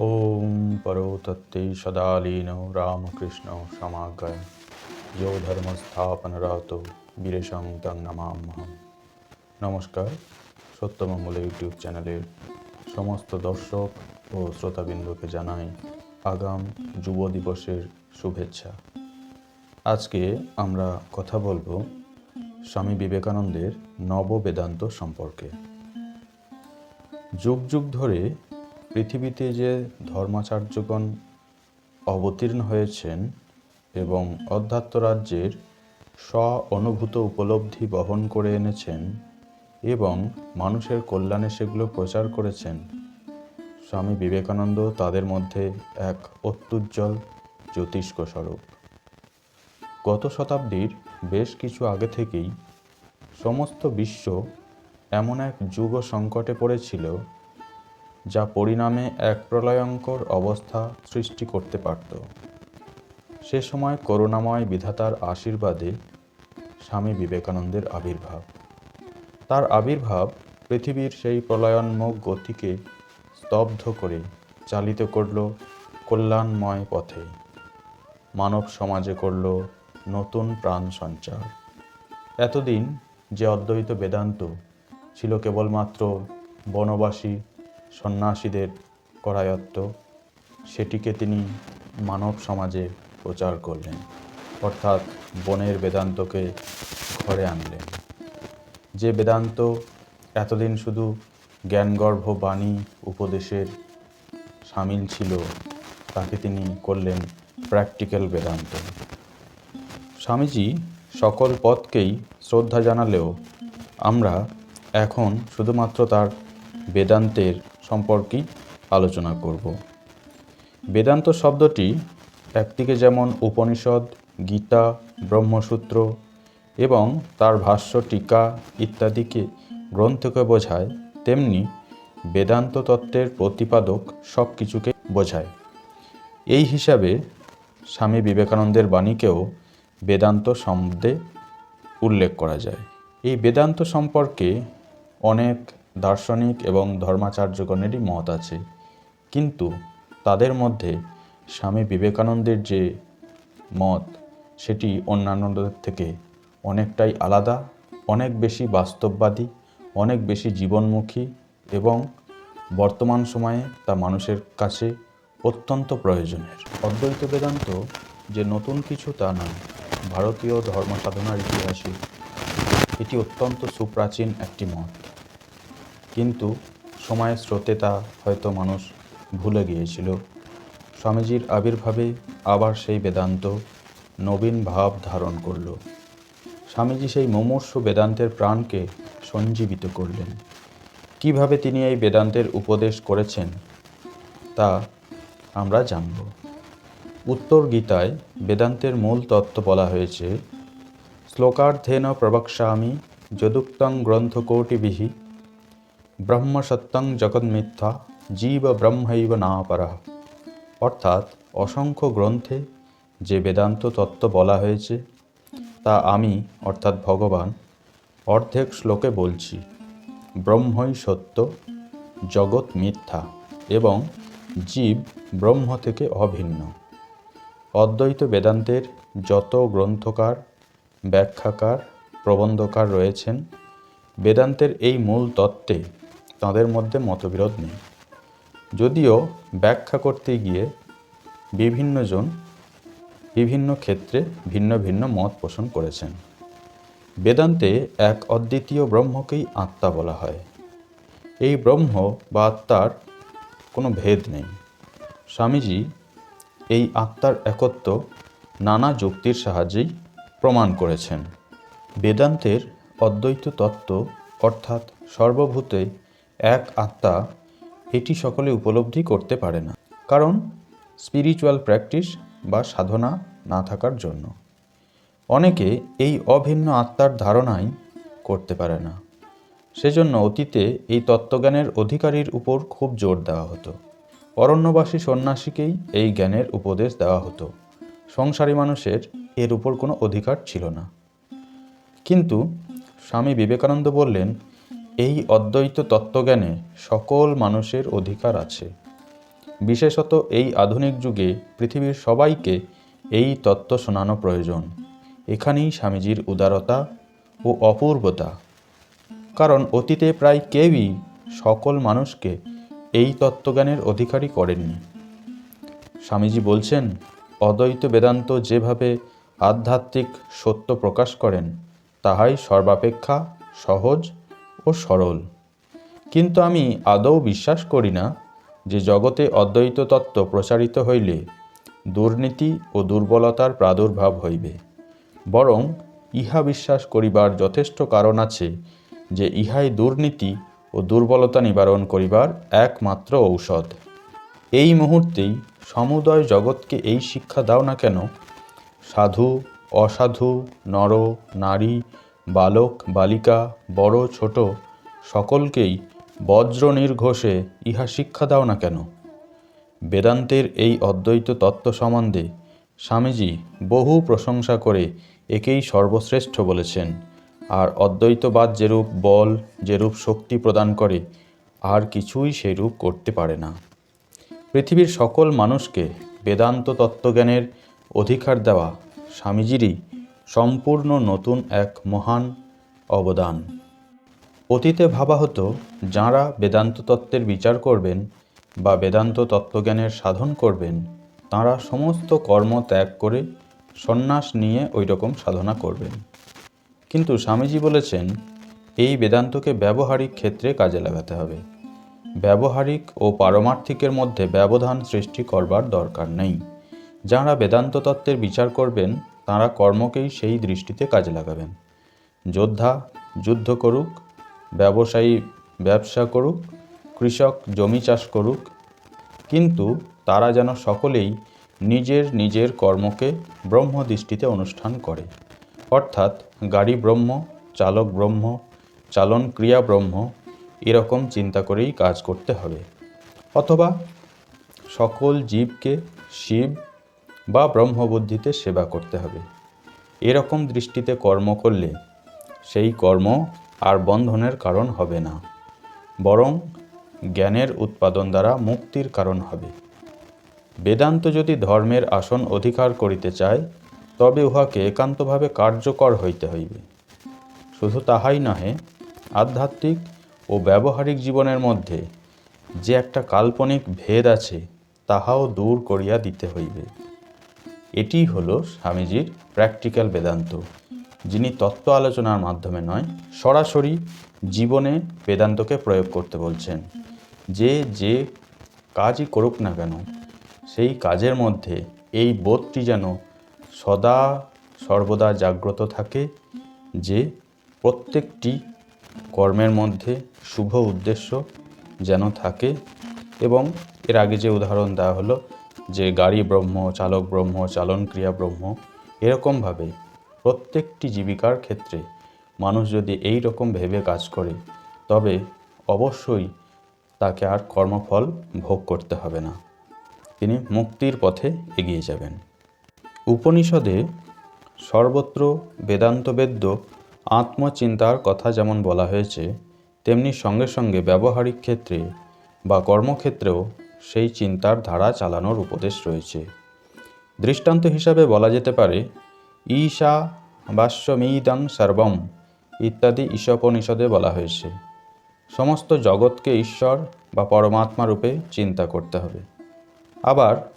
ॐ परो तत्ते सदालीनो रामकृष्ण समागय यो ধর্মস্থাপনরত বীরেশং তং নমাম্যহম নমস্কার সত্যমঙ্গল ইউটিউব চ্যানেলের সমস্ত দর্শক ও শ্রোতাবৃন্দকে জানাই আগাম যুব দিবসের শুভেচ্ছা আজকে আমরা কথা বলবো স্বামী বিবেকানন্দের নববেদান্ত সম্পর্কে যুগ যুগ ধরে পৃথিবীতে যে ধর্মাচার্যগণ অবতীর্ণ হয়েছেন এবং অধ্যাত্ম রাজ্যের স্ব অনুভূত উপলব্ধি বহন করে এনেছেন এবং মানুষের কল্যাণে সেগুলো প্রচার করেছেন, স্বামী বিবেকানন্দ তাদের মধ্যে এক অত্যুজ্জ্বল জ্যোতিষ্ক স্বরূপ গত শতাব্দীর বেশ কিছু আগে থেকেই সমস্ত বিশ্ব এমন এক যুগ সংকটে পড়েছিল যা পরিণামে এক প্রলয়ঙ্কর অবস্থা সৃষ্টি করতে পারত। সে সময় করুণাময় বিধাতার আশীর্বাদে স্বামী বিবেকানন্দের আবির্ভাব। তার আবির্ভাব পৃথিবীর সেই প্রলয়ন্মুখ গতিকে স্তব্ধ করে চালিত করল কল্যাণময় পথে। মানব সমাজে করল নতুন প্রাণ সঞ্চার। এতদিন যে অদ্বৈত বেদান্ত ছিল কেবলমাত্র বনবাসী সন্ন্যাসীদের করায়ত্ত, সেটিকে তিনি মানব সমাজে প্রচার করলেন, অর্থাৎ বনের বেদান্তকে ঘরে আনলেন। যে বেদান্ত এতদিন শুধু জ্ঞানগর্ভ বাণী উপদেশের সামিল ছিল, তাকে তিনি করলেন প্র্যাকটিক্যাল বেদান্ত। স্বামীজি সকল পথকেই শ্রদ্ধা জানালেও আমরা এখন শুধুমাত্র তার বেদান্তের সম্পর্কেই আলোচনা করব। বেদান্ত শব্দটি একদিকে যেমন উপনিষদ, গীতা, ব্রহ্মসূত্র এবং তার ভাষ্য, টিকা ইত্যাদিকে গ্রন্থকে বোঝায়, তেমনি বেদান্ত তত্ত্বের প্রতিপাদক সব কিছুকে বোঝায়। এই হিসাবে স্বামী বিবেকানন্দের বাণীকেও বেদান্ত শব্দে উল্লেখ করা যায়। এই বেদান্ত সম্পর্কে অনেক দার্শনিক এবং ধর্মাচার্যগণেরই মত আছে। কিন্তু তাদের মধ্যে স্বামী বিবেকানন্দের যে মত, সেটি অন্যান্যদের থেকে অনেকটাই আলাদা, অনেক বেশি বাস্তববাদী, অনেক বেশি জীবনমুখী এবং বর্তমান সময়ে তা মানুষের কাছে অত্যন্ত প্রয়োজনের। অদ্বৈত বেদান্ত যে নতুন কিছু তা নয়, ভারতীয় ধর্ম সাধনার ইতিহাসে এটি অত্যন্ত সুপ্রাচীন একটি মত। কিন্তু সময়ের স্রোতে তা হয়তো মানুষ ভুলে গিয়েছিল। স্বামীজির আবির্ভাবে আবার সেই বেদান্ত নবীন ভাব ধারণ করল। স্বামীজি সেই মুমূর্ষ বেদান্তের প্রাণকে সঞ্জীবিত করলেন। কীভাবে তিনি এই বেদান্তের উপদেশ করেছেন, তা আমরা জানব। উত্তর গীতায় বেদান্তের মূল তত্ত্ব বলা হয়েছে, শ্লোকার্থেন প্রবক্ষ্যামি যদুক্তং গ্রন্থকোটিবিহি ব্রহ্মসত্যং জগন্মিথ্যা জীব ব্রহ্মৈব না পরঃ অর্থাৎ অসংখ্য গ্রন্থে যে বেদান্ত তত্ত্ব বলা হয়েছে, তা আমি, অর্থাৎ ভগবান, অর্ধেক শ্লোকে বলছি। ব্রহ্মই সত্য, জগৎ মিথ্যা এবং জীব ব্রহ্ম থেকে অভিন্ন। অদ্বৈত বেদান্তের যত গ্রন্থকার, ব্যাখ্যাকার, প্রবন্ধকার রয়েছেন, বেদান্তের এই মূল তত্ত্বে তাঁদের মধ্যে মতবিরোধ নেই। যদিও ব্যাখ্যা করতে গিয়ে বিভিন্নজন বিভিন্ন ক্ষেত্রে ভিন্ন ভিন্ন মত পোষণ করেছেন। বেদান্তে এক অদ্বিতীয় ব্রহ্মকেই আত্মা বলা হয়। এই ব্রহ্ম বা আত্মার কোনো ভেদ নেই। স্বামীজি এই আত্মার একত্ব নানা যুক্তির সাহায্যেই প্রমাণ করেছেন। বেদান্তের অদ্বৈত তত্ত্ব অর্থাৎ সর্বভূতে এক আত্মা এটি সকলে উপলব্ধি করতে পারে না। কারণ স্পিরিচুয়াল প্র্যাকটিস বা সাধনা না থাকার জন্য। অনেকে এই অভিন্ন আত্মার ধারণাই করতে পারে না। সেজন্য অতীতে এই তত্ত্বজ্ঞানের অধিকারীর উপর খুব জোর দেওয়া হতো। অরণ্যবাসী সন্ন্যাসীকেই এই জ্ঞানের উপদেশ দেওয়া হতো। সংসারী মানুষের এর উপর কোনো অধিকার ছিল না। কিন্তু স্বামী বিবেকানন্দ বললেন এই অদ্বৈত তত্ত্বজ্ঞানে সকল মানুষের অধিকার আছে। বিশেষত এই আধুনিক যুগে পৃথিবীর সবাইকে এই তত্ত্ব শোনানো প্রয়োজন। এখানেই স্বামীজির উদারতা ও অপূর্বতা। কারণ অতীতে প্রায় কেউই সকল মানুষকে এই তত্ত্বজ্ঞানের অধিকারী করেননি। স্বামীজি বলছেন, অদ্বৈত বেদান্ত যেভাবে আধ্যাত্মিক সত্য প্রকাশ করেন, তাহাই সর্বাপেক্ষা সহজ ও সরল। কিন্তু আমি আদৌ বিশ্বাস করি না যে জগতে অদ্বৈত তত্ত্ব প্রচারিত হইলে দুর্নীতি ও দুর্বলতার প্রাদুর্ভাব হইবে। বরং ইহা বিশ্বাস করিবার যথেষ্ট কারণ আছে যে ইহাই দুর্নীতি ও দুর্বলতা নিবারণ করিবার একমাত্র ঔষধ। এই মুহূর্তেই সমুদয় জগৎকে এই শিক্ষা দাও না কেন? সাধু, অসাধু, নর, নারী বালক, বালিকা, বড়, ছোট, সকলকেই বজ্র নির্ঘোষে ইহা শিক্ষা দাও না কেন? বেদান্তের এই অদ্বৈত তত্ত্ব সম্বন্ধে স্বামীজি বহু প্রশংসা করে একেই সর্বশ্রেষ্ঠ বলেছেন। আর অদ্বৈতবাদ যেরূপ বল, যেরূপ শক্তি প্রদান করে, আর কিছুই সেরূপ করতে পারে না। পৃথিবীর সকল মানুষকে বেদান্ত তত্ত্বজ্ঞানের অধিকার দেওয়া স্বামীজিরই সম্পূর্ণ নতুন এক মহান অবদান। অতীতে ভাবা হতো, যাঁরা বেদান্ত তত্ত্বের বিচার করবেন বা বেদান্ত তত্ত্বজ্ঞানের সাধন করবেন, তাঁরা সমস্ত কর্ম ত্যাগ করে সন্ন্যাস নিয়ে ওই রকম সাধনা করবেন। কিন্তু স্বামীজি বলেছেন, এই বেদান্তকে ব্যবহারিক ক্ষেত্রে কাজে লাগাতে হবে। ব্যবহারিক ও পারমার্থিকের মধ্যে ব্যবধান সৃষ্টি করবার দরকার নেই। যাঁরা বেদান্ত তত্ত্বের বিচার করবেন তাঁরা কর্মকেই সেই দৃষ্টিতে কাজে লাগাবেন। যোদ্ধা যুদ্ধ করুক, ব্যবসায়ী ব্যবসা করুক, কৃষক জমি চাষ করুক, কিন্তু তারা যেন সকলেই নিজের নিজের কর্মকে ব্রহ্ম দৃষ্টিতে অনুষ্ঠান করে। অর্থাৎ গাড়ি ব্রহ্ম, চালক ব্রহ্ম, চালন ক্রিয়া ব্রহ্ম, এরকম চিন্তা করেই কাজ করতে হবে। অথবা সকল জীবকে শিব বা ব্রহ্মবুদ্ধিতে সেবা করতে হবে। এরকম দৃষ্টিতে কর্ম করলে সেই কর্ম আর বন্ধনের কারণ হবে না, বরং জ্ঞানের উৎপাদন দ্বারা মুক্তির কারণ হবে। বেদান্ত যদি ধর্মের আসন অধিকার করিতে চায়, তবে উহাকে একান্তভাবে কার্যকর হইতে হইবে। শুধু তাহাই নহে, আধ্যাত্মিক ও ব্যবহারিক জীবনের মধ্যে যে একটা কাল্পনিক ভেদ আছে, তাহাও দূর করিয়া দিতে হইবে। এটিই হলো স্বামীজির প্র্যাকটিক্যাল বেদান্ত। যিনি তত্ত্ব আলোচনার মাধ্যমে নয়, সরাসরি জীবনে বেদান্তকে প্রয়োগ করতে বলছেন। যে যে কাজই করুক না কেন, সেই কাজের মধ্যে এই বোধটি যেন সদা সর্বদা জাগ্রত থাকে যে প্রত্যেকটি কর্মের মধ্যে শুভ উদ্দেশ্য যেন থাকে এবং এর আগে যে উদাহরণ দেওয়া হলো যে গাড়ি ব্রহ্ম, চালক ব্রহ্ম চালন ক্রিয়া ব্রহ্ম, এরকমভাবে প্রত্যেকটি জীবিকার ক্ষেত্রে মানুষ যদি এই রকম ভেবে কাজ করে, তবে অবশ্যই তাকে আর কর্মফল ভোগ করতে হবে না। তিনি মুক্তির পথে এগিয়ে যাবেন। উপনিষদে সর্বত্র বেদান্ত বেদ্য আত্মচিন্তার কথা যেমন বলা হয়েছে, তেমনি সঙ্গে সঙ্গে ব্যবহারিক ক্ষেত্রে বা কর্মক্ষেত্রেও সেই চিন্তার ধারা চালানোর উপদেশ রয়েছে। দৃষ্টান্ত হিসাবে বলা যেতে পারে, ঈশা বাস্যমিদং সর্বম ইত্যাদি ঈশোপনিষদে বলা হয়েছে। সমস্ত জগৎকে ঈশ্বর বা পরমাত্মা রূপে চিন্তা করতে হবে। আবার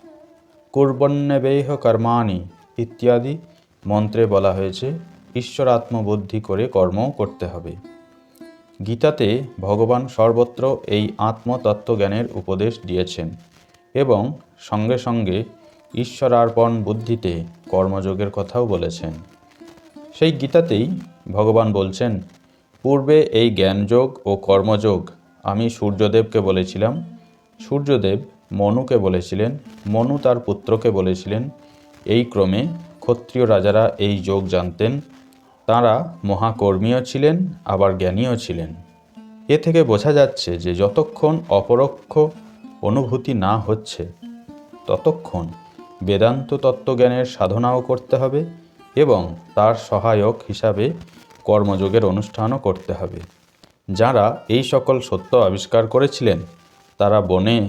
কুর্বণ্যবেহ কর্মাণি ইত্যাদি মন্ত্রে বলা হয়েছে, ঈশ্বরাত্মবুদ্ধি করে কর্মও করতে হবে। গীতাতে ভগবান সর্বত্র এই আত্মতত্ত্বজ্ঞানের উপদেশ দিয়েছেন এবং সঙ্গে সঙ্গে ঈশ্বরার্পণ বুদ্ধিতে কর্মযোগের কথাও বলেছেন। সেই গীতাতেই ভগবান বলছেন, পূর্বে এই জ্ঞানযোগ ও কর্মযোগ আমি সূর্যদেবকে বলেছিলাম, সূর্যদেব মনুকে বলেছিলেন, মনু তার পুত্রকে বলেছিলেন, এই ক্রমে ক্ষত্রিয় রাজারা এই যোগ জানতেন তাঁরা মহাকর্মীও ছিলেন, আবার জ্ঞানীও ছিলেন। এ থেকে বোঝা যাচ্ছে যে যতক্ষণ অপরোক্ষ অনুভূতি না হচ্ছে, ততক্ষণ বেদান্ত তত্ত্বজ্ঞানের সাধনাও করতে হবে এবং তার সহায়ক হিসাবে কর্মযোগের অনুষ্ঠানও করতে হবে। যারা এই সকল সত্য আবিষ্কার করেছিলেন, তারা বনে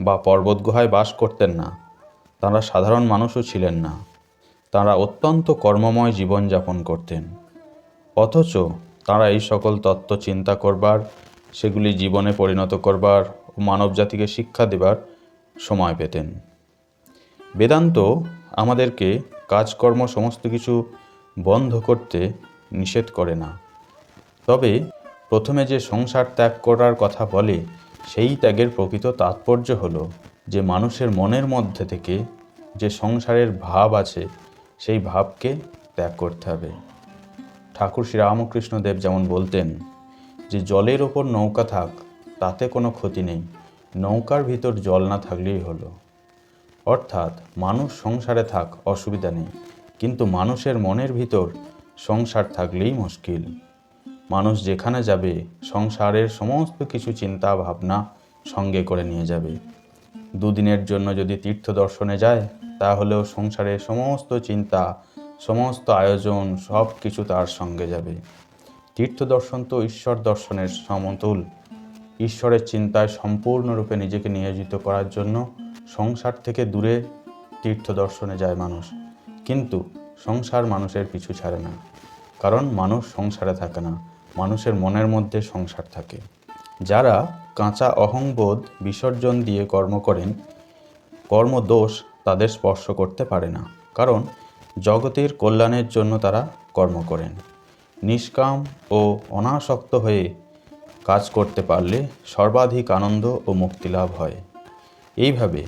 বা পর্বতগুহায় বাস করতেন না। তাঁরা সাধারণ মানুষও ছিলেন না। তাঁরা অত্যন্ত কর্মময় জীবনযাপন করতেন। অথচ তাঁরা এই সকল তত্ত্ব চিন্তা করবার, সেগুলি জীবনে পরিণত করবার ও মানবজাতিকে শিক্ষা দেবার সময় পেতেন। বেদান্ত আমাদেরকে কাজকর্ম সমস্ত কিছু বন্ধ করতে নিষেধ করে না। তবে প্রথমে যে সংসার ত্যাগ করার কথা বলে, সেই ত্যাগের প্রকৃত তাৎপর্য হলো যে মানুষের মনের মধ্যে থেকে যে সংসারের ভাব আছে সেই ভাবকে ত্যাগ করতে হবে। ঠাকুর শ্রীরামকৃষ্ণ দেব যেমন বলতেন যে, জলের ওপর নৌকা থাক, তাতে কোনো ক্ষতি নেই। নৌকার ভিতর জল না থাকলেই হলো। অর্থাৎ মানুষ সংসারে থাক, অসুবিধা নেই। কিন্তু মানুষের মনের ভিতর সংসার থাকলেই মুশকিল। মানুষ যেখানে যাবে, সংসারের সমস্ত কিছু চিন্তা ভাবনা সঙ্গে করে নিয়ে যাবে। দুদিনের জন্য যদি তীর্থ দর্শনে যায় তাহলেও সংসারের সমস্ত চিন্তা, সমস্ত আয়োজন সব কিছু তার সঙ্গে যাবে। তীর্থ দর্শন তো ঈশ্বর দর্শনের সমতুল। ঈশ্বরের চিন্তায় সম্পূর্ণরূপে নিজেকে নিয়োজিত করার জন্য সংসার থেকে দূরে তীর্থ দর্শনে যায় মানুষ। কিন্তু সংসার মানুষের পিছু ছাড়ে না। কারণ মানুষ সংসারে থাকে না, মানুষের মনের মধ্যে সংসার থাকে। যারা কাঁচা অহংবোধ, বিসর্জন দিয়ে কর্ম করেন, কর্মদোষ তাদের স্পর্শ করতে পারে না, কারণ জগতের কল্যাণের জন্য তারা কর্ম করেন। নিষ্কাম ও অনাসক্ত হয়ে কাজ করতে পারলে সর্বাধিক আনন্দ ও মুক্তি লাভ হয়। এইভাবে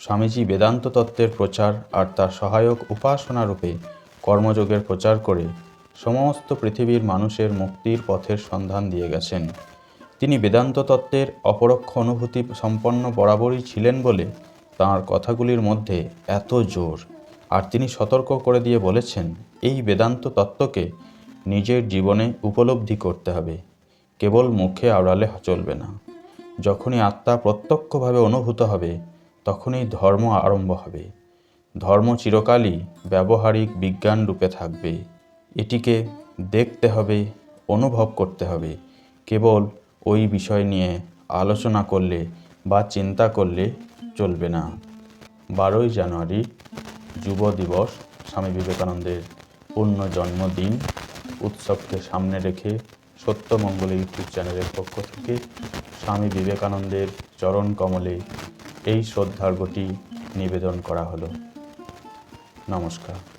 স্বামীজি বেদান্ত তত্ত্বের প্রচার আর তার সহায়ক উপাসনা রূপে কর্মযোগের প্রচার করে সমস্ত পৃথিবীর মানুষের মুক্তির পথের সন্ধান দিয়ে গেছেন। তিনি বেদান্ত তত্ত্বের অপরোক্ষ অনুভূতি সম্পন্ন বরাবরই ছিলেন বলে তাঁর কথাগুলির মধ্যে এত জোর। আর তিনি সতর্ক করে দিয়ে বলেছেন, এই বেদান্ত তত্ত্বকে নিজের জীবনে উপলব্ধি করতে হবে। কেবল মুখে আওড়ালে চলবে না। যখনই আত্মা প্রত্যক্ষভাবে অনুভূত হবে, তখনই ধর্ম আরম্ভ হবে। ধর্ম চিরকালই ব্যবহারিক বিজ্ঞান রূপে থাকবে। এটিকে দেখতে হবে, অনুভব করতে হবে। কেবল ওই বিষয় নিয়ে আলোচনা করলে বা চিন্তা করলে চলবে না। বারোই জানুয়ারি যুব দিবস। স্বামী বিবেকানন্দের পূর্ণ জন্মদিন উৎসবকে সামনে রেখে সত্যমঙ্গল ইউটিউব চ্যানেলের পক্ষ থেকে স্বামী বিবেকানন্দের চরণ কমলে এই শ্রদ্ধার্ঘটি নিবেদন করা হলো। নমস্কার।